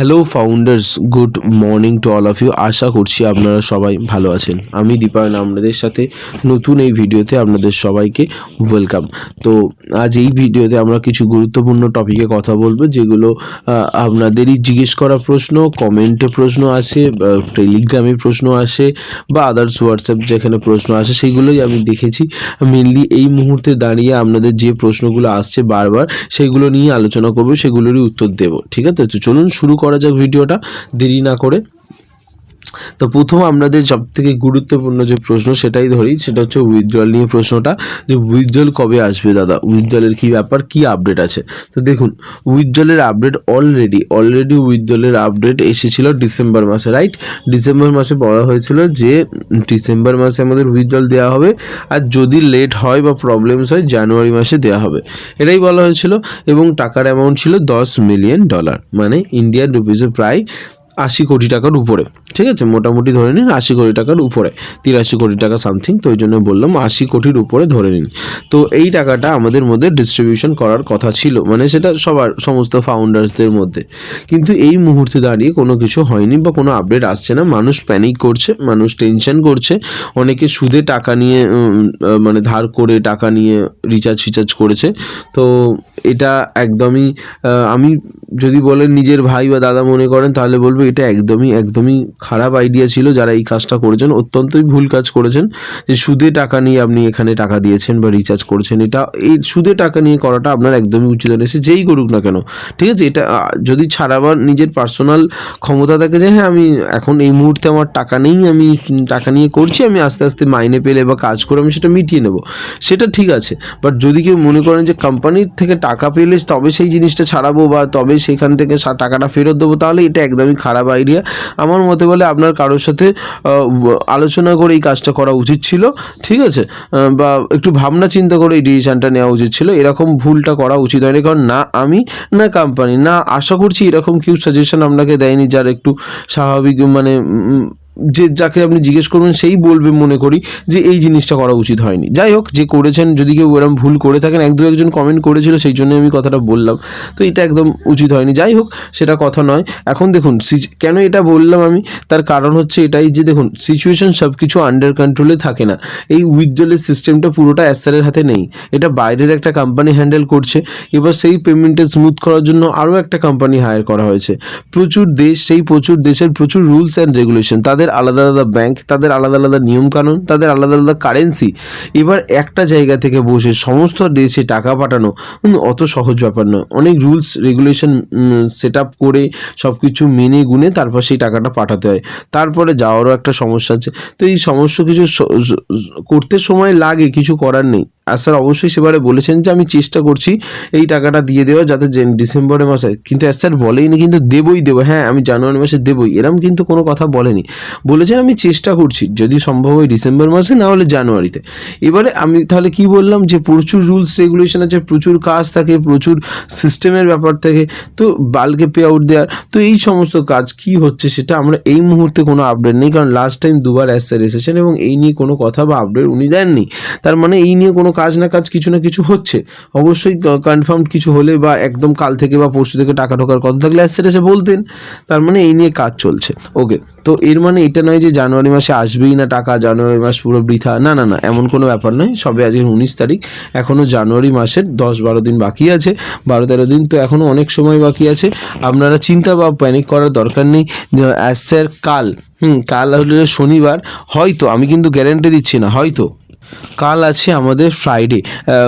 Hello founders good morning to all of you আশা করছি আপনারা সবাই ভালো আছেন। আমি দীপায়ন, আপনাদের সাথে নতুন এই ভিডিওতে আপনাদের সবাইকে ওয়েলকাম তো আজ এই ভিডিওতে আমরা কিছু গুরুত্বপূর্ণ টপিকে কথা বলব, যেগুলো আপনাদেরই জিজ্ঞেস করা প্রশ্ন কমেন্টে প্রশ্ন আসে টেলিগ্রামে প্রশ্ন আসে, বা আদার্স হোয়াটসঅ্যাপ যেখানে প্রশ্ন আসে, সেগুলোই আমি দেখেছি। মেনলি এই মুহূর্তে দাঁড়িয়ে আপনাদের যে প্রশ্নগুলো আসছে বারবার, সেগুলো নিয়ে আলোচনা করব, সেগুলোরই উত্তর দেবো। ঠিক আছে? তো চলুন শুরু করা যাক ভিডিওটা দেরি না করে। তো প্রথম আপনাদের সব থেকে গুরুত্বপূর্ণ যে প্রশ্ন সেটাই ধরি, সেটা হচ্ছে উইথড্রল নিয়ে প্রশ্নটা, যে উইথড্রল কবে আসবে দাদা? উইথড্রলের কী ব্যাপার? কী আপডেট আছে? তো দেখুন উইথড্রলের আপডেট অলরেডি অলরেডি উইথড্রলের আপডেট এসেছিল ডিসেম্বর মাসে রাইট ডিসেম্বর মাসে বলা হয়েছিল যে ডিসেম্বর মাসে আমাদের উইথড্রল দেওয়া হবে, আর যদি লেট হয় বা প্রবলেমস হয়, জানুয়ারি মাসে দেওয়া হবে। এটাই বলা হয়েছিল, এবং টাকার অ্যামাউন্ট ছিল দশ মিলিয়ন ডলার মানে ইন্ডিয়ান রুপিসে প্রায় আশি কোটি টাকার উপরে, ঠিক আছে? মোটামুটি ধরে নিন আশি কোটি টাকার উপরে, তিরাশি কোটি টাকা সামথিং তো ওই জন্য বললাম আশি কোটির উপরে ধরে নিন। তো এই টাকাটা আমাদের মধ্যে ডিস্ট্রিবিউশন করার কথা ছিল মানে সেটা সবার, সমস্ত ফাউন্ডার্সদের মধ্যে। কিন্তু এই মুহূর্তে দাঁড়িয়ে কোনো কিছু হয়নি বা কোনো আপডেট আসছে না। মানুষ প্যানিক করছে, মানুষ টেনশন করছে। অনেকে সুদে টাকা নিয়ে মানে ধার করে টাকা নিয়ে রিচার্জ ফিচার্জ করেছে। তো এটা একদমই আমি যদি বলেন নিজের ভাই বা দাদা মনে করেন তাহলে বলব, এটা একদমই একদমই খারাপ আইডিয়া ছিল যারা এই কাজটা করেছেন। অত্যন্তই ভুল কাজ করেছেন যে সুদে টাকা নিয়ে আপনি এখানে টাকা দিয়েছেন বা রিচার্জ করেছেন। এটা, এই সুদে টাকা নিয়ে করাটা আপনার একদমই উচিত নয় সে যেই করুক না কেন, ঠিক আছে? এটা যদি ছাড়াবার নিজের পার্সোনাল ক্ষমতা থাকে যে হ্যাঁ আমি এখন এই মুহূর্তে আমার টাকা নেই, আমি টাকা নিয়ে করছি, আমি আস্তে আস্তে মাইনে পেলে বা কাজ করে আমি সেটা মিটিয়ে নেব। সেটা ঠিক আছে। বাট যদি কেউ মনে করেন যে, কোম্পানির থেকে টাকা পেলে তবে সেই জিনিসটা ছাড়াবো বা তবে সেখান থেকে টাকাটা ফেরত দেবো, তাহলে এটা একদমই খারাপ আইডিয়া আমার মতে বলে আপনার কারোর সাথে আলোচনা করে এই কাজটা করা উচিত ছিল, ঠিক আছে? বা একটু ভাবনা চিন্তা করে এই ডিসিশানটা নেওয়া উচিত ছিল। এরকম ভুলটা করা উচিত হয়নি, কারণ না আমি, না কোম্পানি না আশা করছি এরকম কেউ সাজেশন আপনাকে দেয়নি যার একটু স্বাভাবিক মানে যে যাকে আপনি জিজ্ঞেস করবেন, সেই বলবে মনে করি যে এই জিনিসটা করা উচিত হয়নি। যাই হোক, যে করেছেন, যদি কেউ এরকম ভুল করে থাকেন, এক দু একজন কমেন্ট করেছিল, সেই জন্য আমি কথাটা বললাম। তো এটা একদম উচিত হয়নি। যাই হোক, সেটা কথা নয়। এখন দেখুন কেন এটা বললাম আমি? তার কারণ হচ্ছে এটাই যে দেখুন সিচুয়েশন সব কিছু আন্ডার কন্ট্রোলে থাকে না। এই উইথড্রলের সিস্টেমটা পুরোটা অ্যাসারের হাতে নেই। এটা বাইরের একটা কোম্পানি হ্যান্ডেল করছে। এবার সেই পেমেন্টে স্মুথ করার জন্য আরও একটা কোম্পানি হায়ার করা হয়েছে। প্রচুর দেশ, সেই প্রচুর দেশের প্রচুর রুলস অ্যান্ড রেগুলেশন তাদের আলাদা আলাদা ব্যাংক তাদের আলাদা আলাদা নিয়মকানুন, তাদের আলাদা আলাদা কারেন্সি এবার একটা জায়গা থেকে বসে সমস্ত দেশে টাকা পাঠানো অত সহজ ব্যাপার নয়। অনেক রুলস রেগুলেশন সেট আপ করে সব কিছু মেনে গুনে তারপর সেই টাকাটা পাঠাতে হয়। তারপরে যাওয়ারও একটা সমস্যা আছে। তো এই সমস্ত কিছু করতে সময় লাগে, কিছু করার নেই। আর স্যার অবশ্যই সেবারে বলেছেন যে আমি চেষ্টা করছি এই টাকাটা দিয়ে দেওয়া যাতে ডিসেম্বরের মাসে, কিন্তু স্যার বলেইনি কিন্তু দেবই দেবো হ্যাঁ আমি জানুয়ারি মাসে দেবই, এরম কিন্তু কোনো কথা বলেনি। বলেছেন আমি চেষ্টা করছি, যদি সম্ভব হয় ডিসেম্বর মাসে, না হলে জানুয়ারিতে। এবারে আমি তাহলে কি বললাম যে প্রচুর রুলস রেগুলেশন আছে, প্রচুর কাজ থাকে, প্রচুর সিস্টেমের ব্যাপার থাকে, তো বালকে পে আউট দেওয়ার, তো এই সমস্ত কাজ কি হচ্ছে সেটা আমরা এই মুহূর্তে কোনো আপডেট নেই, কারণ লাস্ট টাইম দুবার অ্যাসার এসেছেন এবং এই নিয়ে কোনো কথা বা আপডেট উনি দেননি। তার মানে এই নিয়ে কোনো কাজ না কাজ কিছু না কিছু হচ্ছে। অবশ্যই কনফার্ম কিছু হলে বা একদম কাল থেকে বা পরশু থেকে টাকা ঢোকার কথা থাকলে অ্যাসার এসে বলতেন। তার মানে এই নিয়ে কাজ চলছে। ওকে তো এর মানে এটা নয় যে জানুয়ারি মাসে আসবেই না টাকা, জানুয়ারি মাস পুরো বৃথা। না না না, এমন কোনো ব্যাপার নয়। সবে আজকে উনিশ তারিখ। এখনও জানুয়ারি মাসের দশ বারো দিন বাকি আছে। বারো তেরো দিন তো এখনও অনেক সময় বাকি আছে। আপনারা চিন্তা বা প্যানিক করার দরকার নেই। অ্যাজ স্যার কাল, হুম, কাল হলে শনিবার। হয়তো, আমি কিন্তু গ্যারেন্টি দিচ্ছি না, হয়তো। কাল আছে আমাদের ফ্রাইডে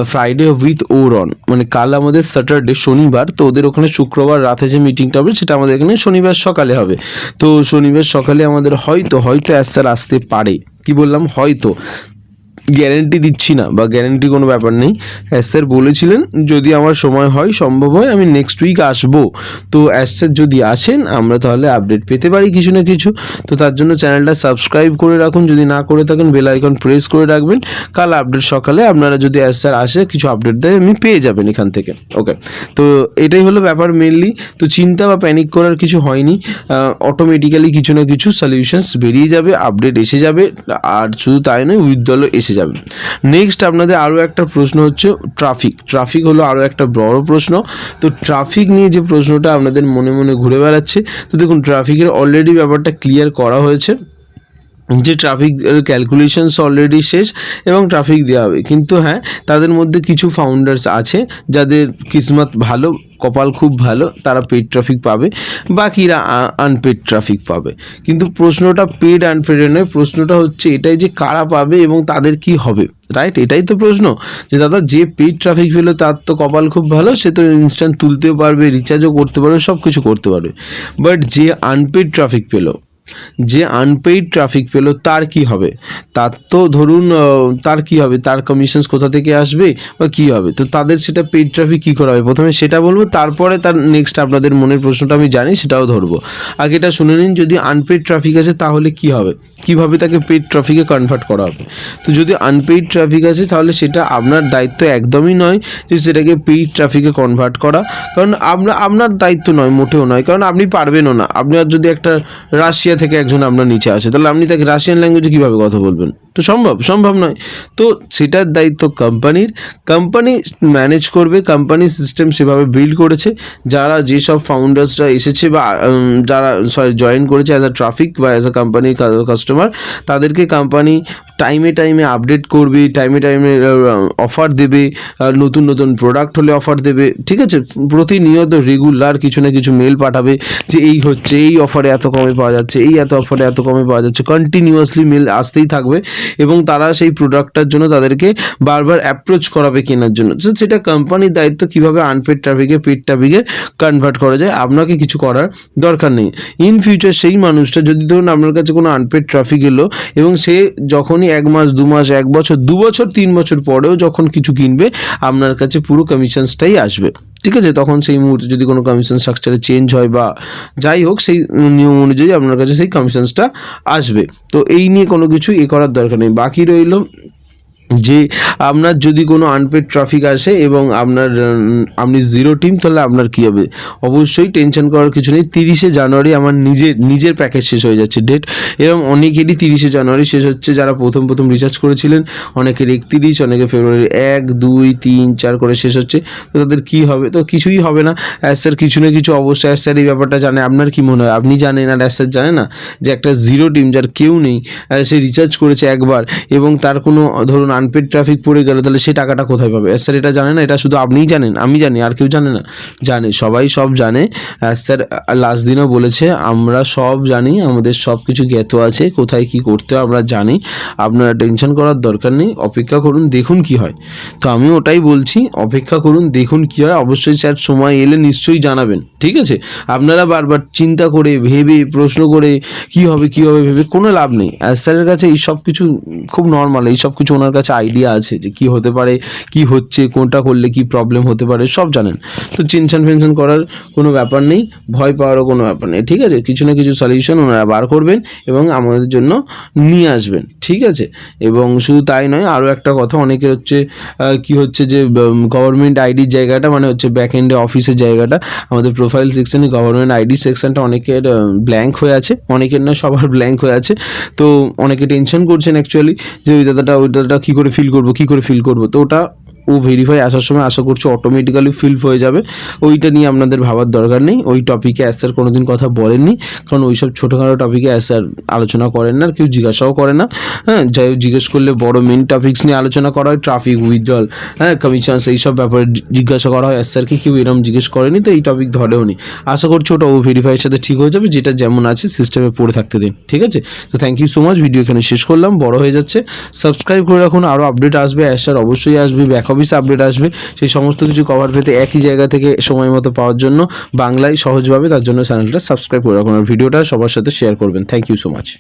ফ্রাইডে উইথ ওরন মানে কাল আমাদের স্যাটারডে শনিবার। তো ওদের ওখানে শুক্রবার রাতে যে মিটিংটা হবে, সেটা আমাদের এখানে শনিবার সকালে হবে। তো শনিবার সকালে আমাদের হয়তো হয়তো অ্যাসার আসতে পারে। কি বললাম? হয়তো। গ্যারেন্টি দিচ্ছি না বা গ্যারেন্টি কোনো ব্যাপার নেই। অ্যাস স্যার বলেছিলেন, যদি আমার সময় হয়, সম্ভব হয়, আমি নেক্সট উইক আসব। তো অ্যাস স্যার যদি আসেন, আমরা তাহলে আপডেট পেতে পারি কিছু না কিছু। তো তার জন্য চ্যানেলটা সাবস্ক্রাইব করে রাখুন। যদি না করে থাকেন বেল আইকন প্রেস করে রাখবেন। কাল আপডেট সকালে আপনারা যদি অ্যাস স্যার আসে, কিছু আপডেট দেয় আপনি পেয়ে যাবেন এখান থেকে। ওকে তো এটাই হলো ব্যাপার মেনলি তো চিন্তা বা প্যানিক করার কিছু হয়নি। অটোমেটিক্যালি কিছু না কিছু সলিউশনস বেরিয়ে যাবে আপডেট এসে যাবে। আর শুধু তাই নয় উইথ দলও এসে বেঁচে যাবে নেক্সট আপনাদের আরও একটা প্রশ্ন হচ্ছে ট্রাফিক ট্রাফিক হলো আরও একটা বড় প্রশ্ন। তো ট্রাফিক নিয়ে যে প্রশ্নটা আপনাদের মনে মনে ঘুরে বেড়াচ্ছে, তো দেখুন ট্রাফিকের অলরেডি ব্যাপারটা ক্লিয়ার করা হয়েছে। যে ট্রাফিক ক্যালকুলেশনস অলরেডি শেষ এবং ট্রাফিক দেওয়া হবে। কিন্তু হ্যাঁ তাদের মধ্যে কিছু ফাউন্ডার্স আছে, যাদের কিসমত ভালো, কপাল খুব ভালো, তারা পেড ট্রাফিক পাবে, বাকিরা আনপেড ট্রাফিক পাবে। কিন্তু প্রশ্নটা পেড আনপেডের নয়, প্রশ্নটা হচ্ছে এটাই যে কারা পাবে এবং তাদের কি হবে রাইট এটাই তো প্রশ্ন, যে দাদা যে পেড ট্রাফিক পেল, তার তো কপাল খুব ভালো, সে তো ইনস্ট্যান্ট তুলতেও পারবে রিচার্জও করতে পারবে সব কিছু করতে পারবে। বাট যে আনপেড ট্রাফিক পেল যে আনপেইড ট্রাফিক পেল, তার কি হবে? তার তো ধরুন তার কি হবে? তার কমিশনস কোথা থেকে আসবে বা কি হবে? তো তাদের সেটা পেইড ট্রাফিক কী করা হবে? প্রথমে সেটা বলব, তারপরে তার নেক্সট আপনাদের মনের প্রশ্নটা আমি জানি, সেটাও ধরবো। আগে এটা শুনে নিন, যদি আনপেইড ট্রাফিক আছে, তাহলে কি হবে? কীভাবে তাকে পেইড ট্রাফিকে কনভার্ট করা হবে? তো যদি আনপেইড ট্রাফিক আছে, তাহলে সেটা আপনার দায়িত্ব একদমই নয় যে সেটাকে পেইড ট্রাফিকে কনভার্ট করা। কারণ আপনার আপনার দায়িত্ব নয়, মোটেও নয়। কারণ আপনি পারবেনও না। আপনার যদি একটা রাশিয়া থেকে একজন আপনার নিচে আসে তাহলে আপনি তাকে রাশিয়ান ল্যাঙ্গুয়েজে কীভাবে কথা বলবেন? তো সম্ভব সম্ভব নয়। তো সেটার দায়িত্ব কোম্পানির কোম্পানি ম্যানেজ করবে কোম্পানি সিস্টেম সেভাবে বিল্ড করেছে। যারা যেসব ফাউন্ডার্সরা এসেছে বা যারা সরি জয়েন করেছে অ্যাজ আ ট্রাফিক বা অ্যাজ আ কোম্পানির কাস্টমার তাদেরকে কোম্পানি টাইমে টাইমে আপডেট করবে টাইমে টাইমে অফার দেবে নতুন নতুন প্রোডাক্ট হলে অফার দেবে, ঠিক আছে? প্রতিনিয়ত রেগুলার কিছু না কিছু মেল পাঠাবে যে এই হচ্ছে, এই অফারে এত কমে পাওয়া যাচ্ছে, এই এত অফারে এত কমে পাওয়া যাচ্ছে। কন্টিনিউয়াসলি মেল আসতেই থাকবে। এবং তারা সেই প্রোডাক্টটার জন্য তাদেরকে বারবার অ্যাপ্রোচ করাবে কেনার জন্য। তো সেটা কোম্পানির দায়িত্ব কীভাবে আনপেড ট্রাফিকে পেড ট্রাফিকে কনভার্ট করা যায়, আপনাকে কিছু করার দরকার নেই। ইন ফিউচার সেই মানুষটা যদি ধরুন আপনার কাছে কোনো আনপেড ট্রাফিক এলো এবং সে যখনই এক মাস, দু মাস, এক বছর, দু বছর, তিন বছর পরেও যখন কিছু কিনবে, আপনার কাছে পুরো কমিশনসটাই আসবে। ঠিক আছে, তখন সেই মুহূর্তে যদি কোনো কমিশন স্ট্রাকচারে চেঞ্জ হয় বা যাই হোক, সেই নিয়ম অনুযায়ী আপনার কাছে সেই কমিশনসটা আসবে। তো এই নিয়ে কোনো কিছু এ করার দরকার নেই। বাকি রইল যে আপনার যদি কোনো আনপেড ট্রাফিক আসে এবং আপনার আপনি জিরো টিম তাহলে আপনার কী হবে? অবশ্যই টেনশন করার কিছু নেই। তিরিশে জানুয়ারি আমার নিজের নিজের প্যাকেজ শেষ হয়ে যাচ্ছে। ডেট এবং অনেকেরই তিরিশে জানুয়ারি শেষ হচ্ছে। যারা প্রথম প্রথম রিচার্জ করেছিলেন, অনেকের একত্রিশ, অনেকে ফেব্রুয়ারি এক, দুই, তিন, চার করে শেষ হচ্ছে। তো তাদের কী হবে? তো কিছুই হবে না। অ্যাজ স্যার কিছু না কিছু অবশ্যই অ্যাজ স্যার এই ব্যাপারটা জানে। আপনার কি মনে হয়? আপনি জানেন আর অ্যাজ স্যার জানে না যে একটা জিরো টিম যার কেউ নেই সে রিচার্জ করেছে একবার এবং তার কোনো, ধরুন আনপেড ট্রাফিক পড়ে গেল, তাহলে সে টাকাটা কোথায় পাবে? স্যার, এটা জানে না, এটা শুধু আপনিই জানেন, আমি জানি, আর কেউ জানে না। জানে, সবাই সব জানে। স্যার লাস্ট দিনও বলেছে, আমরা সব জানি, আমাদের সব কিছু জ্ঞাত আছে, কোথায় কি করতে আমরা জানি। আপনারা টেনশন করার দরকার নেই, অপেক্ষা করুন, দেখুন কি হয়। তো আমি ওটাই বলছি, অপেক্ষা করুন, দেখুন কি হয়। অবশ্যই স্যার, সময় এলে নিশ্চয়ই জানাবেন, ঠিক আছে? আপনারা বারবার চিন্তা করে, ভেবে, প্রশ্ন করে, কি হবে কি হবে, ভেবে কোনো লাভ নেই। স্যারের কাছে এই সব কিছু খুব নর্মাল এই সব কিছু ওনার কাছে আইডিয়া আছে যে কি হতে পারে, কি হচ্ছে, কোনটা করলে কি প্রবলেম হতে পারে, সব জানেন। তো টেনশন ফেনশন করার কোনো ব্যাপার নেই, ভয় পাওয়ারও কোনো ব্যাপার নেই, ঠিক আছে? কিছু না কিছু সলিউশন ওনারা বার করবেন এবং আমাদের জন্য নিয়ে আসবেন, ঠিক আছে? এবং শুধু তাই নয়, আরও একটা কথা অনেকের হচ্ছে কি হচ্ছে যে গভর্নমেন্ট আইডির জায়গাটা মানে হচ্ছে ব্যাক এন্ডে অফিসের জায়গাটা, আমাদের প্রোফাইল সেকশনে গভর্নমেন্ট আইডি সেকশনটা অনেকের ব্ল্যাঙ্ক হয়ে আছে, অনেকের না, সবার ব্ল্যাঙ্ক হয়ে আছে। তো অনেকে টেনশন করছেন অ্যাকচুয়ালি যে, ওই দাদাটা ওই দাদাটা কী ফিল করব কি করে ফিল করব? তো ওটা ও ভেরিফাই আসার সময় আশা করছি অটোমেটিক্যালি ফিল হয়ে যাবে। ওইটা নিয়ে আপনাদের ভাবার দরকার নেই। ওই টপিকে অ্যাস স্যার কোনোদিন কথা বলেননি। কারণ ওইসব ছোটোখাটো টপিকে অ্যাস স্যার আলোচনা করেন না, আর কেউ জিজ্ঞাসাও করে না। হ্যাঁ যাই জিজ্ঞেস করলে বড় মেন টপিক্স নিয়ে আলোচনা করা হয় ট্রাফিক উইথড্রল হ্যাঁ কমিশনস এইসব ব্যাপারে জিজ্ঞাসা করা হয়। অ্যাস স্যারকে কেউ এরকম জিজ্ঞেস করেনি, তো এই টপিক ধরেও নি। আশা করছি ওটা ও ভেরিফাইয়ের সাথে ঠিক হয়ে যাবে। যেটা যেমন আছে সিস্টেমে পড়ে থাকতে দিন, ঠিক আছে? তো thank you so much video এখানে শেষ করলাম। বড় হয়ে যাচ্ছে। সাবস্ক্রাইব করে রাখুন। আরও আপডেট আসবে। অ্যাস স্যার অবশ্যই আসবে। ব্যাক অফিস আপডেট আসবে। সেই সমস্ত কিছু কভার পেতে একই জায়গা থেকে সময় মতো পাওয়ার জন্য বাংলায় সহজভাবে তার জন্য চ্যানেলটা সাবস্ক্রাইব করে রাখুন। আর ভিডিওটা সবার সাথে শেয়ার করবেন। Thank you so much